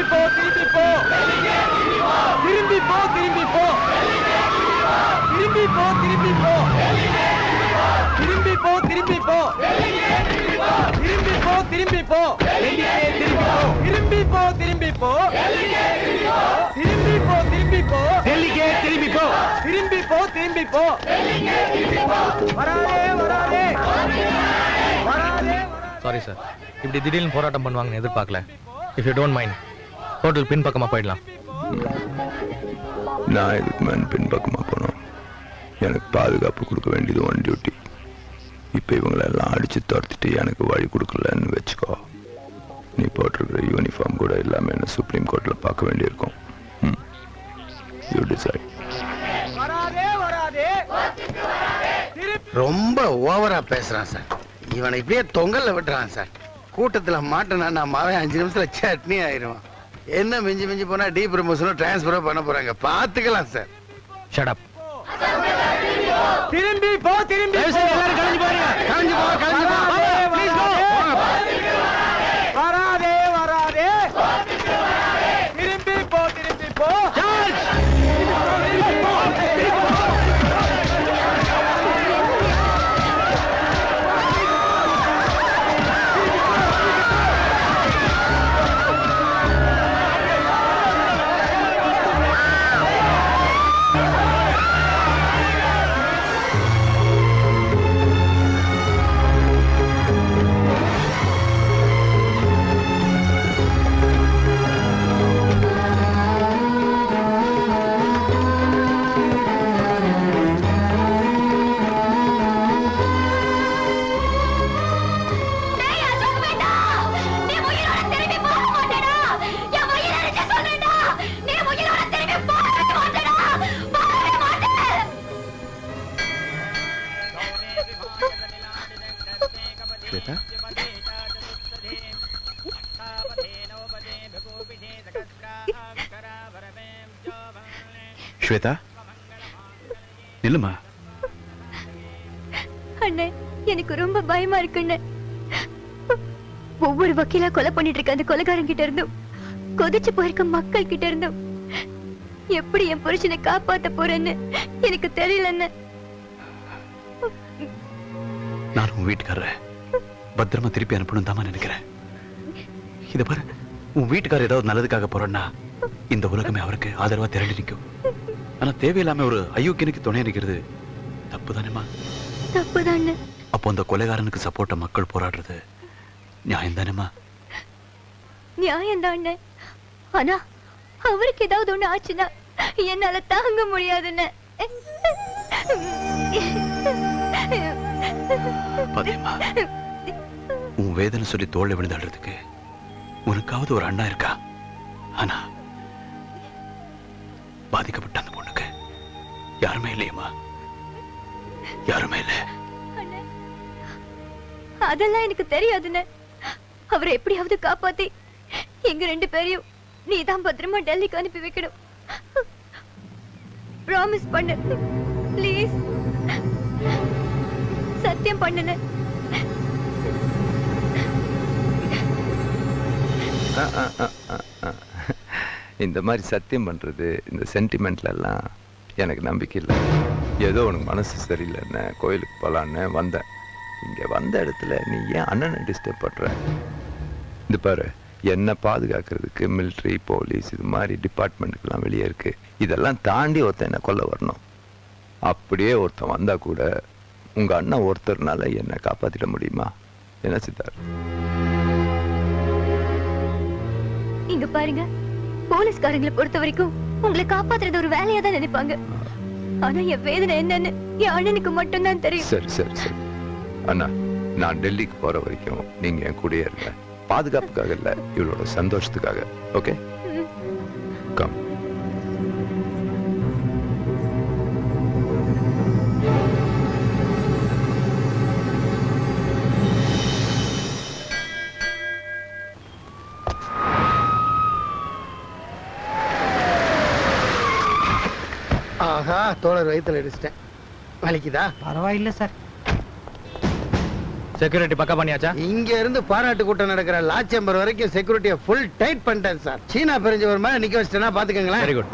திரும்பி போ திரும்பி போ திரும்பி போ திரும்பி போ திரும்பி போ திரும்பி போ திரும்பி போ திரும்பி போ திரும்பி போ திரும்பி போ திரும்பி போ திரும்பி போ திரும்பி போ திரும்பி போ டெல்லிக்கே திரும்பி போ திரும்பி போ திரும்பி போ வராதே. வராதே வராதே. சாரி சார் இப்படி திடீர்னு போராட்டம் பண்ணுவாங்கன்னு எதிர்பார்க்கல. If you don't mind hotel பின் பக்கமா போயிடலாம். நான் இதுக்கு மேன் பின்பக்கமாக போனோம்? எனக்கு பாதுகாப்பு கொடுக்க வேண்டியது ஒன் டியூட்டி இப்போ இவங்களெல்லாம் அடிச்சு துரத்திட்டு எனக்கு வழி கொடுக்கலன்னு வச்சுக்கோ. நீ போட்டிருக்கிற யூனிஃபார்ம் கூட இல்லாமல் என்ன சுப்ரீம் கோர்ட்டில் பார்க்க வேண்டியிருக்கும். யூ டிசைட் வராதே வராதே. ரொம்ப ஓவரா பேசுறான் சார். இவனை இப்படியே தொங்கல்ல விட்டுறான் சார். கூட்டத்துல மாட்டினா நான் மாவன் அஞ்சு நிமிஷத்துல சட்னி ஆயிடுவான். என்ன மிஞ்சி மிஞ்சி போனா டீ ப்ரமோஷனும் டிரான்ஸ்பரோ பண்ண போறாங்க? பாத்துக்கலாம் சார் ஷட் அப் திரும்பி போ திரும்பி போ. கலைஞ்சு போ கலைஞ்சு போ. வராதே, ஸ்வேதா? நில்லுமா? அண்ணே எனக்கு ரொம்ப பயமா இருக்குண்ணே. ஒவ்வொரு வக்கீலா கொலை பண்ணிட்டு இருக்க அந்த கொலைகாரன் கிட்ட இருந்தும் கொதிச்சு போயிருக்க மக்கள் கிட்ட இருந்தும் எப்படி என் புருஷனை காப்பாத்த போறேன்னு எனக்கு தெரியலன்னு நான் உன் வீட்டுக்காரரை பத்திரமா திருப்பி அனுப்பணும் தான் நினைக்கிறேன். இத பாரு உன் வீட்டுக்காரர் ஏதாவது நல்லதுக்காக போறேன்னா இந்த உலகமே அவருக்கு ஆதரவா திரண்டு நிற்கும் ஆனா தேவையில்லாம ஒரு அயோக்கியனுக்கு துணை நிற்கிறது தப்பு தானேமா தப்புதான்னு அப்போ அந்த கொலைகாரனுக்கு சப்போர்ட்டா மக்கள் போராடுறது நியாயம் தானேமா நியாயம் தான் ஆனா அவருக்கு ஏதாவது ஒண்ணு ஆச்சுன்னா என்னால தாங்க முடியாதுன்னு. பாத்தியம்மா உன் வேதனை சொல்லி தோல்ல விழுந்தாடுறதுக்கு உனக்காவது ஒரு அண்ணா இருக்கா? ஆனா பாதிக்கப்பட்ட அந்த யாருமே இல்லையம்மா. யாருமே இல்லை. அதெல்லாம் எனக்கு தெரியாதுன்னு அவரை எப்படியாவது காப்பாத்தி எங்க ரெண்டு பேரையும் நீ தான் பத்திரமா டெல்லிக்கு அனுப்பி வைக்கணும். ப்ராமிஸ் பண்ணு ப்ளீஸ் சத்தியம் பண்ணுன. இந்த மாதிரி சத்தியம் பண்றது இந்த சென்டிமெண்ட்ல எல்லாம் எனக்கு நம்பிக்கை இல்லை. ஏதோ உனக்கு மனசு சரியில்லைன்னு கோயிலுக்கு போகலான்னு வந்தேன். இங்க வந்த இடத்துல நீ ஏன் அண்ணனை டிஸ்டர்ப் பண்ற? இது பாரு என்னை பாதுகாக்கிறதுக்கு மிலிட்ரி போலீஸ் இது மாதிரி டிபார்ட்மெண்ட்டுக்கெல்லாம் வெளியே இருக்கு. இதெல்லாம் தாண்டி ஒருத்தன் என்னை கொல்ல வரணும். அப்படியே ஒருத்தன் வந்தா கூட உங்க அண்ணன் ஒருத்தர்னால என்னை காப்பாத்திட முடியுமா? என்ன சித்தார் இங்க பாருங்க போலீஸ்காரங்களை பொறுத்த வரைக்கும் உங்களை காப்பாத்துறது ஒரு வேலையா தான் நினைப்பாங்க. ஆனா என் வேதனை என்னன்னு என் அண்ணனுக்கு மட்டும்தான் தெரியும். சரி சரி சரி. அண்ணா நான் டெல்லிக்கு போற வரைக்கும் நீங்க என் கூடயே இருங்க. பாதுகாப்புக்காக இல்ல இவளோட சந்தோஷத்துக்காக. ஓகே தோழர் வயித்துல அடிச்சிட்டேன் வலிக்குதா? பரவாயில்ல சார். செக்யூரிட்டி பக்கா பண்ணியாச்சா? இங்க இருந்து பாராட்டு கூட்டம் நடக்கிற லாச்சம்பர் வரைக்கும் செக்யூரிட்டியை ஃபுல் டைட் பண்ணிட்டேன் சார் சீனா பெருஞ்சவர் மாதிரி நிக்க வச்சிட்டேன்னா பாத்துக்கங்களேன். வெரி குட்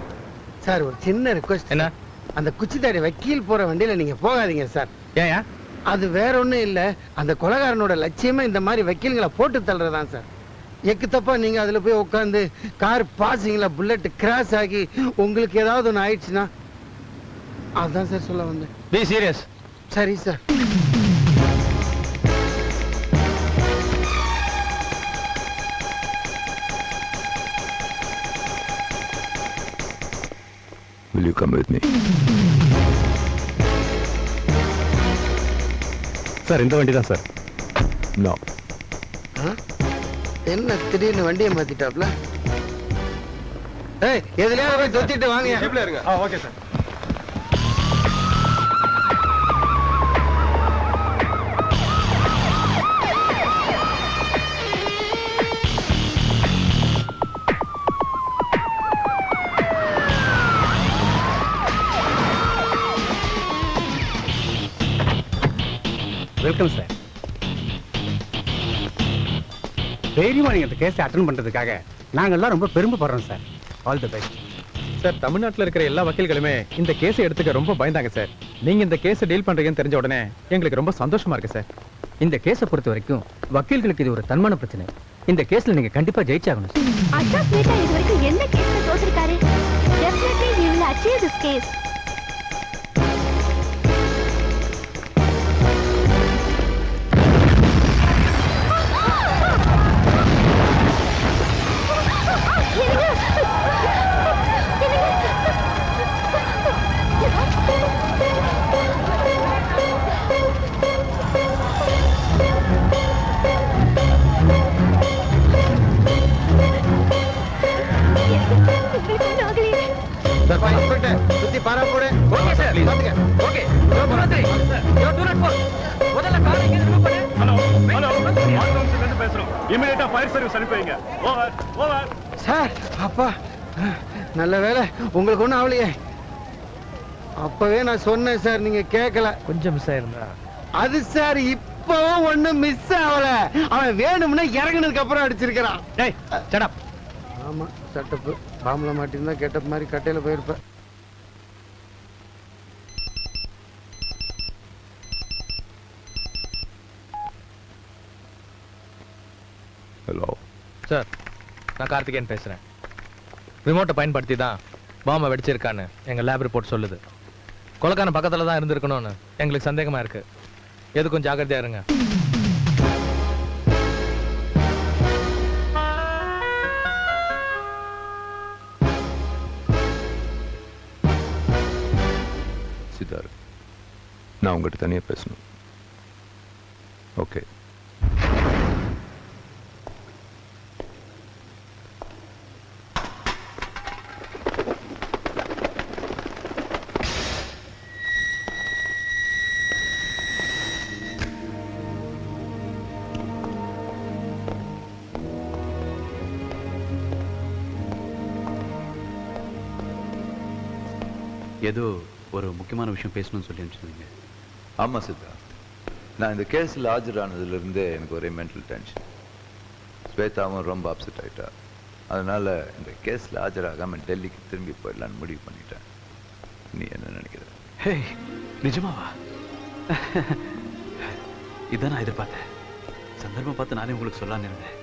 சார் ஒரு சின்ன ரிக்வஸ்ட் என்ன? அந்த குச்சித்தாடி வக்கீல் போற வண்டியில நீங்க போகாதீங்க சார் ஏன் அது வேற ஒண்ணும் இல்ல. அந்த கொலகாரனோட லட்சியமே இந்த மாதிரி வக்கீல்களை போட்டு தள்ளுறதான் சார் எக்கு தப்பா நீங்க அதுல போய் உட்காந்து கார் பாசிங்ல புல்லட் கிராஸ் ஆகி உங்களுக்கு ஏதாவது ஒன்று ஆயிடுச்சுன்னா அதான் சார் சொல்ல வந்தேன். பி சீரியஸ் சரி sir. Will you come with me sir இந்த வண்டி தான் சார். நோ ஆ? என்ன திடீர்னு வண்டியை மாத்திட்டாப்ல? ஏய் எதுலயாவது போய் தொத்திட்டு வாங்க. Okay sir. வெல்கம் சார் தைரியமா நீங்க இந்த கேஸை அட்டன் பண்றதுக்காக நாங்கெல்லாம் ரொம்ப பெருமைப்படுறோம் sir all the best sir தமிழ்நாட்டுல இருக்கிற எல்லா வக்கீல்களுமே இந்த கேஸை எடுத்துக்க ரொம்ப பயந்தாங்க சார் நீங்க இந்த கேஸை டீல் பண்றீங்கன்னு தெரிஞ்ச உடனே எங்களுக்கு ரொம்ப சந்தோஷமா இருக்கு சார் இந்த கேஸை பொறுத்த வரைக்கும் வக்கீல்களுக்கு இது ஒரு தன்மான பிரச்சனை. இந்த கேஸ்ல நீங்க கண்டிப்பா ஜெயிச்சாகணும் மேத்தா இது வரைக்கும் எந்த கேஸ்ல தோத்திருக்காரு definitely he will achieve this case. Sir அப்பா. நல்ல வேலை உங்களுக்கு ஒண்ணும் ஆகலையே அப்பவே நான் சொன்னேன் சார் நீங்க கேட்கல கொஞ்சம் மிஸ் ஆயிருந்தா? அது சார் இப்பவும் ஒண்ணும் மிஸ் ஆகல அவன் வேணும்னா இறங்குனதுக்கு அப்புறம் அடிச்சிருக்கிறான். டேய் ஷட் அப் ஆமா செட்டப்பு பாம்புல மாட்டிருந்தா கெட்டப் மாதிரி கட்டையில போயிருப்ப. ஹலோ சார் நான் கார்த்திகேயன் பேசுகிறேன் ரிமோட்டை பயன்படுத்தி தான் பாம்பை வெடிச்சிருக்கான்னு எங்கள் லேப் ரிப்போர்ட் சொல்லுது. கொலக்கான பக்கத்தில் தான் இருந்திருக்கணும்னு எங்களுக்கு சந்தேகமாக இருக்குது எதுக்கும் ஜாக்கிரதையாக இருங்க. சித்தார் நான் உங்ககிட்ட தனியாக பேசணும். ஓகே ஏதோ ஒரு முக்கியமான விஷயம் பேசணும்னு சொல்லி அனுப்பிச்சிருந்தீங்க. ஆமா சித்தா நான் இந்த கேஸில் ஆஜரானதுல இருந்தே எனக்கு ஒரே மென்டல் டென்ஷன் ஸ்வேதாவும் ரொம்ப அப்செட் ஆயிட்டா. அதனால இந்த கேஸில் ஆஜராகாம டெல்லிக்கு திரும்பி போயிடலான்னு முடிவு பண்ணிட்டேன். நீ என்ன நினைக்கிற? ஹே நிஜமாவா? இதான் நான் எதிர்பார்த்தேன். சந்தர்ப்பம் பார்த்து நானே உங்களுக்கு சொல்லலாம்னு இருந்தேன்.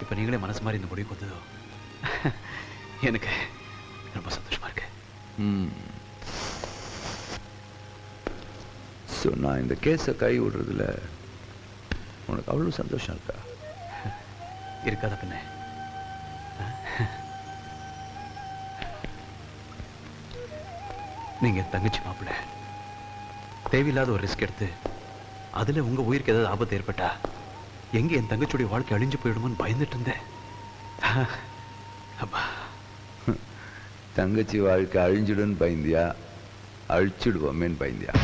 இப்போ நீங்களே மனசு மாதிரி இந்த முடிவுக்கு வந்ததோ? எனக்கு ரொம்ப சந்தோஷமா இருக்கு. ம். ஸோ நான் இந்த கேஸை கை விடுறதுல உனக்கு அவ்வளோ சந்தோஷம் இருக்கா? இருக்காத பின்ன நீங்க தங்கச்சி மாப்பிள்ள தேவையில்லாத ஒரு ரிஸ்க் எடுத்து அதுல உங்க உயிருக்கு ஏதாவது ஆபத்து ஏற்பட்டா எங்க என் தங்கச்சியுடைய வாழ்க்கை அழிஞ்சு போயிடுமோன்னு பயந்துட்டு இருந்தேன். அப்பா. தங்கச்சி வாழ்க்கை அழிஞ்சிடுன்னு பயந்தியா? அழிச்சிடுவோமேன்னு பயந்தியா?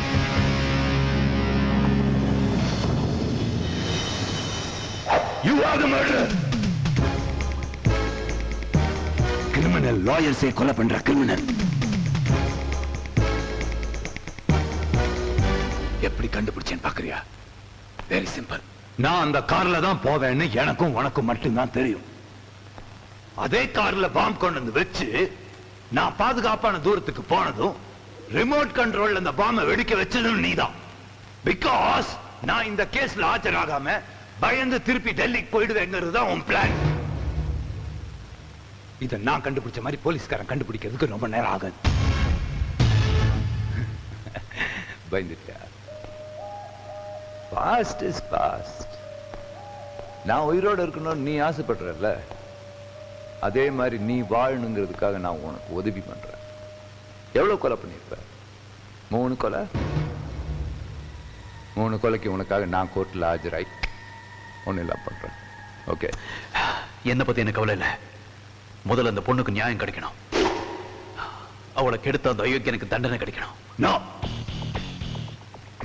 You are the murderer. Criminal லாயர்ஸே கொலை பண்ற கிரிமினல் எப்படி கண்டுபிடிச்சேன்னு பாக்குறியா வெரி சிம்பிள் நான் அந்த கார்ல தான் போவேன்னு எனக்கும் உனக்கும் மட்டும்தான் தெரியும். அதே கார்ல பாம்பு கொண்டு வந்து வச்சு நான் பாதுகாப்பான தூரத்துக்கு போனதும் ரிமோட் கண்ட்ரோல் அந்த பாம்பை வெடிக்க வச்சதும் நீதான். பிகாஸ் நான் இந்த கேஸ்ல ஆஜராகாம பயந்து திருப்பி டெல்லிக்கு போயிடுவேங்கிறது தான் உன் பிளான் இதை நான் கண்டுபிடிச்ச மாதிரி போலீஸ்காரன் கண்டுபிடிக்கிறதுக்கு ரொம்ப நேரம் ஆகும் பயந்துட்டியா? பாஸ்ட் இஸ் பாஸ்ட் நான் உயிரோட இருக்கணும்னு நீ ஆசைப்படுறல்ல? அதே மாதிரி நீ வாழணுங்கிறதுக்காக நான் உனக்கு உதவி பண்றேன். எவ்வளவு கொலை பண்ணிருப்ப மூணு கொலை? மூணு கொலைக்கு உனக்காக நான் கோர்ட்ல ஆஜராய் ஒண்ணு எல்லாம் பண்றேன். ஓகே என்னை பத்தி எனக்கு கவலை இல்ல. முதல்ல அந்த பொண்ணுக்கு நியாயம் கிடைக்கணும். அவளை கெடுத்த அந்த அயோக்கியனுக்கு தண்டனை கிடைக்கணும்.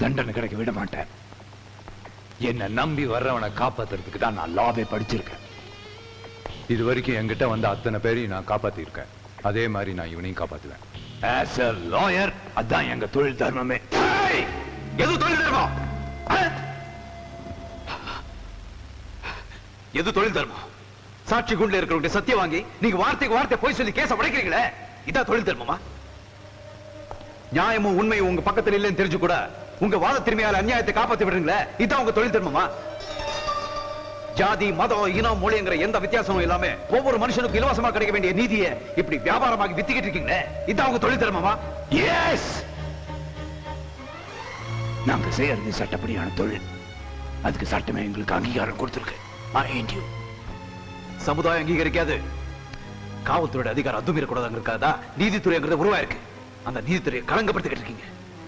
தண்டனை கிடைக்க விட மாட்டேன். என்ன நம்பி வர்றவனை காப்பாத்துறதுக்கு தான் நான் லாவே படிச்சிருக்கேன். இது வரைக்கும் என்கிட்ட வந்த அத்தனை பேரையும் நான் காப்பாத்திருக்கேன். அதே மாதிரி நான் இவனையும் காப்பாத்துவேன். ஆஸ் a லாயர் அதான் எங்க தொழில் தர்மமே. எது தொழில் தர்மம்? எது தொழில் தர்மம்? சாட்சி குண்டுல இருக்கிறவங்க சத்தியம் வாங்கி நீங்க வார்த்தைக்கு வார்த்தை போய் சொல்லி கேச உடைக்கிறீங்களே இதான் தொழில் தர்மமா? நியாயமும் உண்மையும் உங்க பக்கத்துல இல்லைன்னு தெரிஞ்சு கூட உங்க வாத திரும்பியால அநியாயத்தை காப்பாத்தி விடுறீங்களே இதான் உங்க தொழில் தர்மமா? ஜாதி மதம் இனம் மொழிங்கிற எந்த வித்தியாசமும் இல்லாம ஒவ்வொரு மனுஷனுக்கும் இலவசமா கிடைக்க வேண்டிய நீதியை இப்படி வியாபாரமாக வித்துக்கிட்டு இருக்கீங்களே இதான் உங்க தொழில் தர்மமா? எஸ் நாங்க செய்யறது சட்டப்படியான தொழில். அதுக்கு சட்டமே எங்களுக்கு அங்கீகாரம் கொடுத்திருக்கு. சமுதாயம் அங்கீகரிக்காது. காவல்துறையோட அதிகாரம் அத்துமீறக்கூடாதுங்கிறதா நீதித்துறைங்கிறது உருவாயிருக்கு. அந்த நீதித்துறையை களங்கப்படுத்திக்கிட்டு இருக்கீங்க.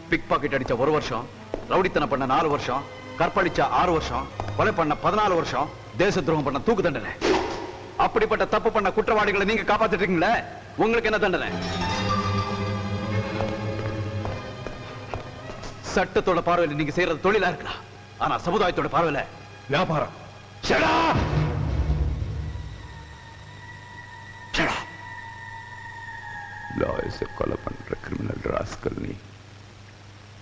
பிக் பாக்கெட் அடிச்ச ஒரு வருஷம் ரவுடித்தனம் பண்ண நாலு வருஷம் கற்பழிச்ச ஆறு வருஷம் கொலை பண்ண பதினாலு வருஷம் தேச துரோகம் பண்ண தூக்கு தண்டனை. அப்படிப்பட்ட தப்பு பண்ண குற்றவாளிகளை நீங்க காப்பாத்திட்டு இருக்கீங்களே உங்களுக்கு என்ன தண்டனை? சட்டத்தோட பார்வையில் நீங்க செய்யறது தொழிலா இருக்கலாம். ஆனா சமுதாயத்தோட பார்வையில வியாபாரம். Shut up! Shut up! லாயர்ஸை கொலை பண்ற கிரிமினல் ராஸ்கல் நீ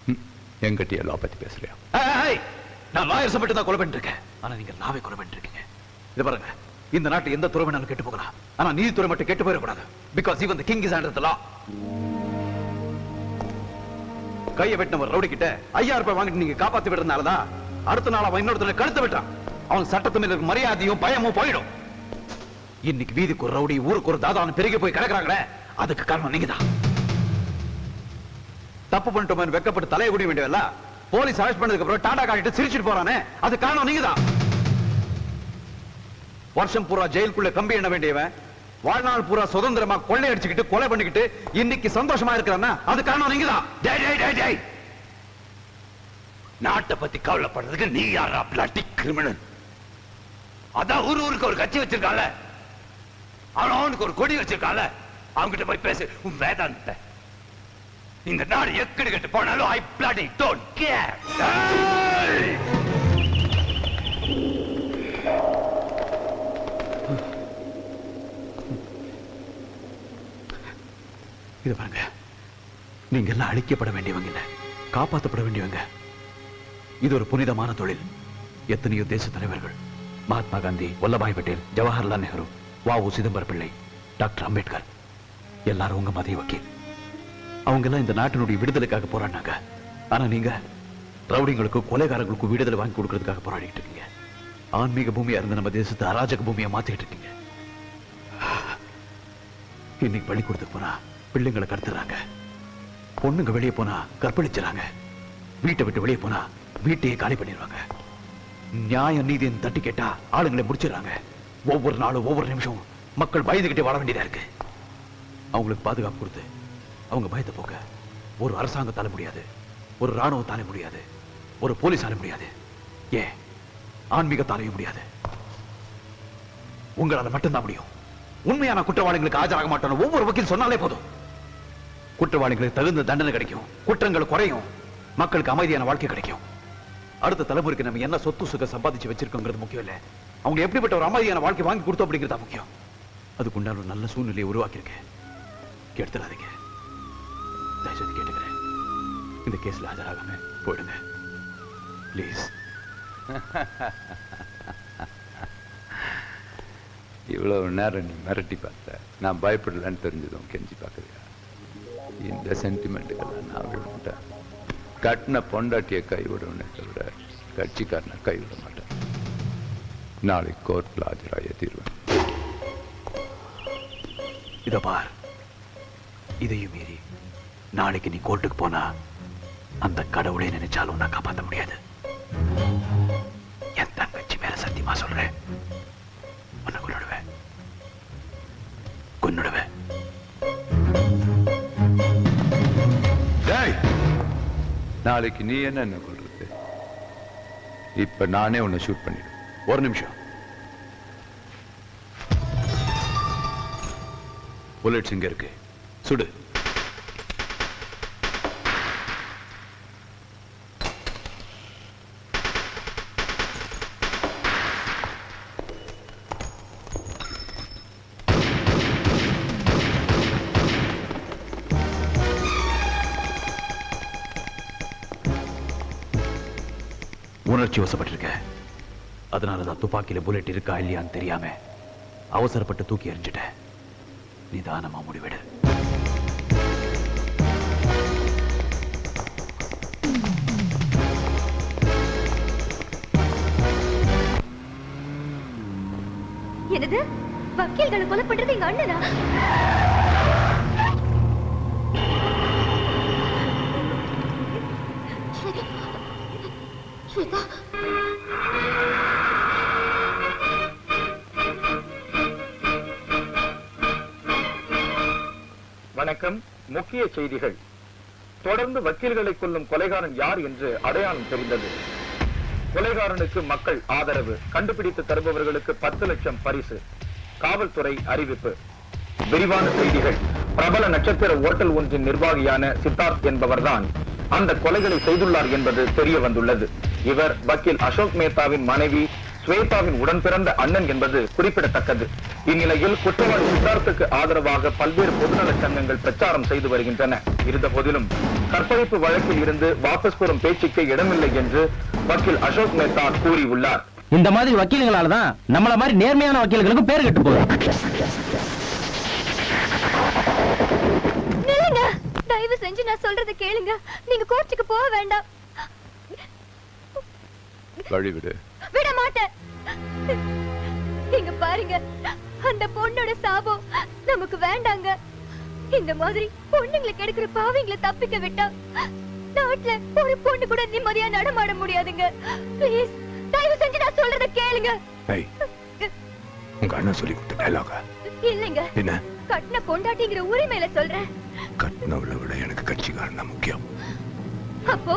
ம், என்கிட்டயே லா பத்தி பேசுறியா நான் லாயர்ஸ் மட்டும் தான் கொலை பண்ணிட்டு இருக்கேன். ஆனா நீங்க லாவை கொலை பண்ணிட்டு இருக்கீங்க. இது பாருங்க இந்த நாட்டு எந்த துறை வேணாலும் கெட்டு போகலாம். ஆனா நீதித்துறை மட்டும் கெட்டு போயிடக்கூடாது. Because even the king is under law கையை வெட்டினவர் ரவுடி கிட்ட ஐயாயிரம் ரூபாய் வாங்கிட்டு நீங்க காப்பாத்தி விடுறதுனாலதான் அடுத்த நாள் அவன் இன்னொருத்தனை கழுத்து விட்டான் அவன் சட்டத்து மேல இருக்க மரியாதையும் பயமும் போயிடும். இன்னைக்கு வீதிக்கு ஒரு ரவுடி ஊருக்கு ஒரு தாதான்னு பெருகி போய் கிடக்குறாங்களே அதுக்கு காரணம் நீங்கதான் தப்பு பண்ணிட்டோம் வெக்கப்பட்டு தலையை குடிய வேண்டியவல்ல போலீஸ் அரெஸ்ட் பண்ணதுக்கு அப்புறம் டாடா காட்டிட்டு சிரிச்சிட்டு போறானே அது காரணம் நீங்கதான் வருஷம் பூரா ஜெயிலுக்குள்ள கம்பி எண்ண வேண்டியவன் வாழ்நாள் பூரா சுதந்திரமா கொள்ளை அடிச்சுக்கிட்டு கொலை பண்ணிக்கிட்டு இன்னைக்கு சந்தோஷமா இருக்கிறான்னா அது காரணம் நீங்க தான். நாட்டை பத்தி கவலைப்படுறதுக்கு நீ யாரா பிளாட்டி கிரிமினல் அதான் ஊர் ஊருக்கு ஒரு கட்சி வச்சிருக்கால அவன் அவனுக்கு ஒரு கொடி வச்சிருக்கால அவன்கிட்ட போய் பேசு. உன் வேதாந்த இந்த நாடு எக்கடி கட்டு போனாலும் ஐ பிளாடி டோன்ட் கேர் இது பாருங்க. நீங்க எல்லாம் அழிக்கப்பட வேண்டியவங்க இல்ல. காப்பாற்றப்பட வேண்டியவங்க. இது ஒரு புனிதமான தொழில். எத்தனையோ தேச தலைவர்கள் மகாத்மா காந்தி வல்லபாய் பட்டேல் ஜவஹர்லால் நேரு வாவு சிதம்பர பிள்ளை டாக்டர் அம்பேத்கர் எல்லாரும் உங்க மதிய வக்கீல். அவங்க எல்லாம் இந்த நாட்டினுடைய விடுதலைக்காக போராடினாங்க. ஆனா நீங்க ரவுடிங்களுக்கு கொலைகாரங்களுக்கு விடுதலை வாங்கி கொடுக்கறதுக்காக போராடிட்டு இருக்கீங்க. ஆன்மீக பூமியா இருந்த நம்ம தேசத்தை அராஜக பூமியா மாத்திட்டு இருக்கீங்க. இன்னைக்கு பள்ளிக்கூடத்துக்கு போனா பிள்ளைங்களை கடத்துறாங்க. பொண்ணுங்க வெளியே போனா கற்பழிச்சுறாங்க. வீட்டை விட்டு வெளியே போனா வீட்டையே காலி பண்ணிடுவாங்க. நியாயம் நீதின்னு தட்டி கேட்டா ஆளுங்களை முடிச்சிடறாங்க. ஒவ்வொரு நாளும் ஒவ்வொரு நிமிஷம் மக்கள் பயந்துகிட்டே வாழ வேண்டியதா இருக்கு. அவங்களுக்கு பாதுகாப்பு கொடுத்து அவங்க பயத்தை போக்க ஒரு அரசாங்கத்தால முடியாது. ஒரு ராணுவத்தால முடியாது. ஒரு போலீஸால முடியாது. ஏன்? ஆன்மீகத்தாலையும் முடியாது. உங்களால மட்டும்தான் முடியும். உண்மையான குற்றவாளிகளுக்கு ஆஜராக மாட்டோம் ஒவ்வொரு வக்கீல் சொன்னாலே போதும். குற்றவாளிகளுக்கு தகுந்த தண்டனை கிடைக்கும். குற்றங்கள் குறையும். மக்களுக்கு அமைதியான வாழ்க்கை கிடைக்கும். அடுத்த தலைமுறைக்கு நம்ம என்ன சொத்து சுக சம்பாதிச்சு வச்சிருக்கோங்கிறது முக்கியம் இல்லை. அவங்க எப்படிப்பட்ட ஒரு அமைதியான வாழ்க்கை வாங்கி கொடுத்தோம் அப்படிங்கிறதா முக்கியம். அதுக்குண்டான ஒரு நல்ல சூழ்நிலையை உருவாக்கியிருக்கேன் கெடுத்துடாதீங்க தயவுசெய்து கேட்டுக்கிறேன். இந்த கேஸில் ஆஜராகாம போயிடுங்க. ப்ளீஸ் இவ்வளவு நேரம் நீ மிரட்டி பார்த்த. நான் பயப்படலன்னு தெரிஞ்சதும் கெஞ்சி பார்க்குறியா இந்த சென்டிமெண்ட்டுக்கெல்லாம் நான் விழுந்துட்டேன். கட்டின பொண்டாட்டியை கைவிடும் தவிர கட்சிக்காரனை கைவிட மாட்டேன் நாளைக்கு கோர்ட்டில் ஆஜராய தீர்வேன் இத பார். இதையும் மீறி நாளைக்கு நீ கோர்ட்டுக்கு போனா அந்த கடவுளை நினைச்சாலும் நான் காப்பாற்ற முடியாது. நாளைக்கு நீ என்ன என்ன கொள்றது? இப்ப நானே உன்னை ஷூட் பண்ணிடுவேன். ஒரு நிமிஷம். புல்லட்ஸ் இங்க இருக்கு. சுடு. உணர்ச்சி வசப்பட்டிருக்க. அதனாலதான் துப்பாக்கியில் புல்லட் இருக்கா இல்லையான்னு தெரியாம அவசரப்பட்டு தூக்கி எறிஞ்சிட்டேன் நிதானமா முடிவெடு. என்னது? வக்கீல்களை கொலை பண்றது எங்க அண்ணனா? ஸ்வேதா வணக்கம். முக்கிய செய்திகள். தொடர்ந்து வக்கீல்களை கொல்லும் கொலைகாரன் யார் என்று அடையாளம் தெரிந்தது. கொலைகாரனுக்கு மக்கள் ஆதரவு. கண்டுபிடித்து தருபவர்களுக்கு பத்து லட்சம் பரிசு. காவல்துறை அறிவிப்பு. விரிவான செய்திகள். பிரபல நட்சத்திர ஓட்டல் ஒன்றின் நிர்வாகியான சித்தார்த் என்பவர்தான் அந்த கொலைகளை செய்துள்ளார் என்பது தெரிய வந்துள்ளது. இவர் வக்கீல் அசோக் மேத்தாவின் மனைவி ஸ்வேதாவின் உடன் பிறந்த அண்ணன் என்பது குறிப்பிடத்தக்கது. இந்நிலையில் குற்றவாளி சித்தார்த்துக்கு ஆதரவாக பல்வேறு பொதுநல சங்கங்கள் பிரச்சாரம் செய்து வருகின்றன. இருந்த போதிலும் கற்பழிப்பு வழக்கில் இருந்து வாபஸ் பெறும் பேச்சுக்கே இடமில்லை என்று வக்கீல் அசோக் மேத்தா கூறியுள்ளார். இந்த மாதிரி வக்கீல்களால தான் நம்மள மாதிரி நேர்மையான வக்கீல்களுக்கும் பேர் கெட்டு போகுது. தயவு செஞ்சு நான் சொல்றத கேளுங்க. நீங்க கோர்ட்டுக்கு போக வேண்டாம். வழிவிடு. விட மாட்டேன் இங்க பாருங்க அந்த பொண்ணோட சாபம் நமக்கு வேண்டாங்க. இந்த மாதிரி பொண்ணுங்களை கெடுக்கிற பாவிங்களை தப்பிக்க விட்டா நாட்டுல ஒரு பொண்ணு கூட நிம்மதியா நடமாட முடியாதுங்க. ப்ளீஸ் தயவு செஞ்சு நான் சொல்றத கேளுங்க. உங்க அண்ணன் சொல்லி கொடுத்த டைலாக இல்லைங்க. என்ன? கட்டின பொண்டாட்டிங்கிற உரிமையில சொல்றேன். கட்டினவளை விட எனக்கு கட்சிக்காரன் முக்கியம். அப்போ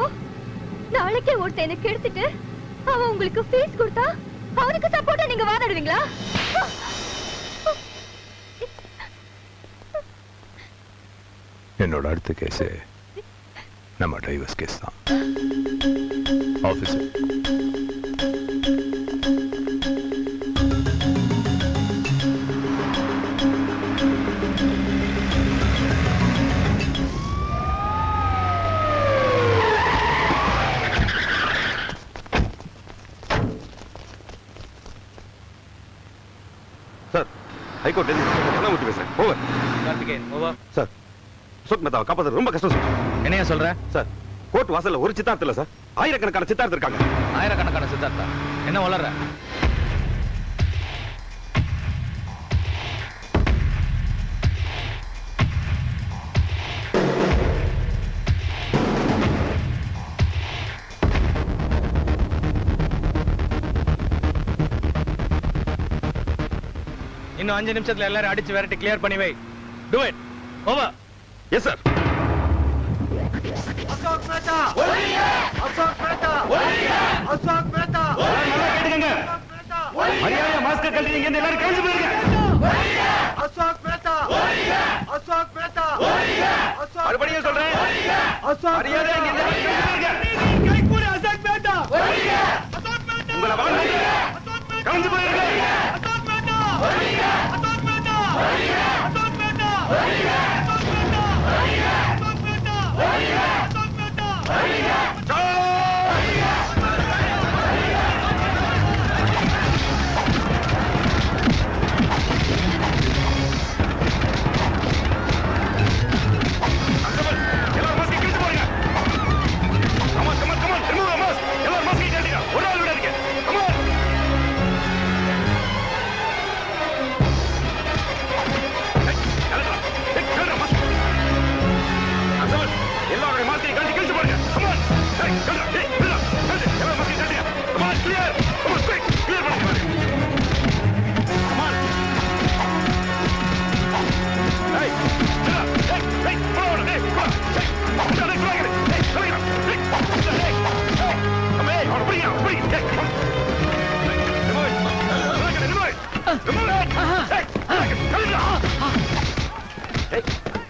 நாளைக்கே ஒருத்தன் எனக்கு எடுத்துட்டு அவன் உங்களுக்கு ஃபீஸ் கொடுத்தா அவனுக்கு சப்போர்ட்டா நீங்க வாதாடுவீங்களா? என்னோட அடுத்த கேஸ் நம்ம டைவர்ஸ் கேஸ் தான். Officer sir over Karthikeyan over sir மேத்தாவை காப்பாற்ற ரொம்ப கஷ்டம் சார். என்னையா சொல்ற? சார் கோர்ட் வாசல்ல ஒரு சித்தார்த்த இல்ல சார். ஆயிரக்கணக்கான சித்தார்த்த இருக்காங்க. ஆயிரக்கணக்கான சித்தார்த்தா? என்ன வளர்ற? இன்னும் அஞ்சு நிமிஷத்துல எல்லாரும் அடிச்சு விரட்டி கிளியர் பண்ணி வை. Do it over yes sir மரியாதை மாஸ்க் கழட்டி நீங்க எல்லாரும் கழிச்சு போயிருங்க. மறுபடியும் சொல்றேன். மரியாதை இங்க உங்களை வாழ்ந்து கலைஞ்சு போயிருங்க. Yeah!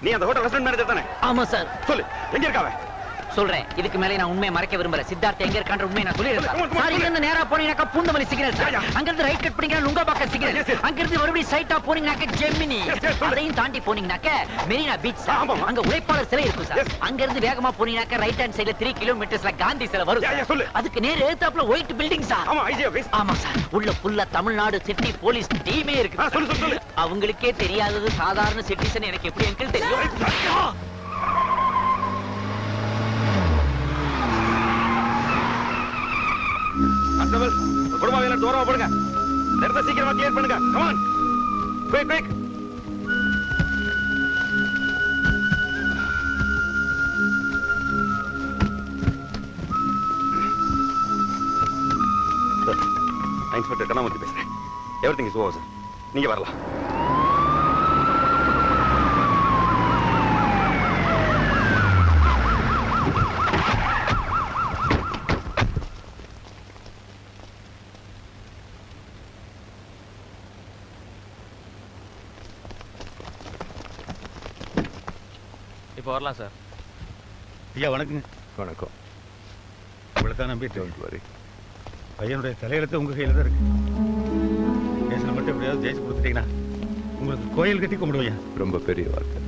நீ அந்த ஹோட்டல் ரெஸ்டாரண்ட் மேனேஜர் தானே ஆமா சார் சொல்லு எங்க இருக்காவே சொல்றேன். இதுக்கு மேலே நான் உண்மையை மறைக்க விரும்பல. சித்தார்த் எங்க இருக்கான்ற உண்மையை நான் சொல்லிடுறேன் சார். இங்க இருந்து நேரா போனீங்கன்னாக்கா பூந்தமல்லி சிக்னல் சார். அங்க இருந்து ரைட் கட் பண்ணீங்கன்னா நுங்கம்பாக்கம் சிக்னல். அங்க இருந்து மறுபடியும் ஸ்ட்ரைட்டா போனீங்கன்னாக்க ஜெமினி. அதையும் தாண்டி போனீங்கன்னாக்க மெரினா பீச். அங்க உழைப்பாளர் சிலை இருக்கும் சார். அங்க இருந்து வேகமா போனீங்கன்னாக்க ரைட் ஹேண்ட் சைடுல த்ரீ கிலோமீட்டர்ஸ்ல காந்தி சிலை வரும். அதுக்கு நேர் எழுத்தாப்புல ஒயிட் பில்டிங் சார். ஆமா சார். உள்ள ஃபுல்லா தமிழ்நாடு சிட்டி போலீஸ் டீமே இருக்கு. அவங்களுக்கே தெரியாதது சாதாரண சிட்டிசன் எனக்கு எப்படி அங்கிள் தெரியும்? கான்ஸ்டபிள் குடும்பம் எல்லாம் தூரமா போடுங்க நேரத்தை சீக்கிரமா கிளியர் பண்ணுங்க. Come on quick quick inspector Kannamoorthy பேசுறேன். Everything is over sir நீங்க வரலாம். இப்போ வரலாம் சார். ஐயா வணக்கங்க. வணக்கம். உங்களை தான் நம்பிட்டு வரி பையனுடைய தலையெழுத்து உங்க கையில தான் இருக்கு. கேஸ்ல மட்டும் எப்படியாவது ஜெயிச்சு கொடுத்துட்டீங்கன்னா உங்களுக்கு கோயில் கட்டி கும்பிடுவையா ரொம்ப பெரிய வார்த்தை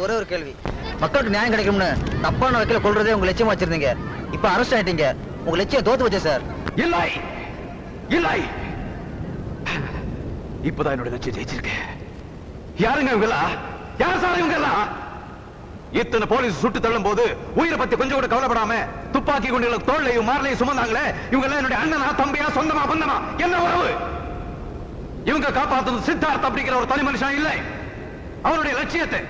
ஒரே ஒரு கேள்வி. மக்களுக்கு நியாயம் கிடைக்கும்னு தப்பான வகையில கொள்றதே உங்க லட்சியமா வச்சிருந்தீங்க. இப்ப அரெஸ்ட் ஆயிட்டீங்க. உங்க லட்சியம் தோத்து போச்சு சார் இல்லை! இல்லை! இப்பதான் என்னோட லட்சியம் ஜெயிச்சிருக்கேன் யாருங்க இவங்களா? யார் சார் இவங்கெல்லாம்? இத்தனை போலீஸ் சுட்டு தள்ளும் போது உயிரை பத்தி கொஞ்சம் கூட கவலைப்படாம துப்பாக்கி குண்டுகளை தோல்லையும் மாரலையும் சுமந்தாங்களே? இவங்க எல்லாம் என்னுடைய அண்ணனா தம்பியா சொந்தமா பந்தமா? என்ன உறவு? இவங்க காப்பாத்துறது சித்தார்த் அப்படிங்கிற ஒரு தனி மனுஷன் இல்லை. அவருடைய லட்சியத்தை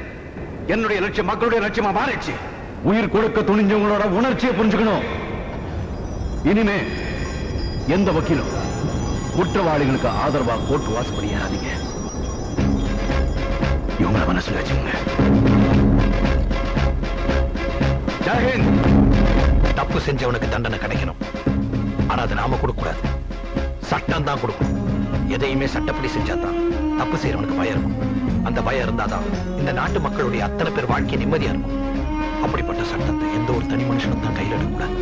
என்னுடைய லட்சியம் மக்களுடைய லட்சியமா மாறிடுச்சு. உயிர் கொடுக்க துணிஞ்சவங்களோட உணர்ச்சியை புரிஞ்சுக்கணும். இனிமே எந்த வக்கீலும் குற்றவாளிகளுக்கு ஆதரவா கோர்ட் வாசப்படி ஏறாதீங்க. இவங்கள மனசுல வச்சுங்க தப்பு செஞ்சவனுக்கு தண்டனை கிடைக்கணும். ஆனா அதை நாம கொடுக்க கூடாது சட்டம் தான் கொடுக்கும் எதையுமே சட்டப்படி செஞ்சாதான் தப்பு செய்யறவனுக்கு பயம் இருக்கும். அந்த பயம் இருந்தாதான் இந்த நாட்டு மக்களுடைய அத்தனை பேர் வாழ்க்கை நிம்மதியா இருக்கும். அப்படிப்பட்ட சட்டத்தை எந்த ஒரு தனி மனுஷனும் தான் கையில் எடுக்கக்கூடாது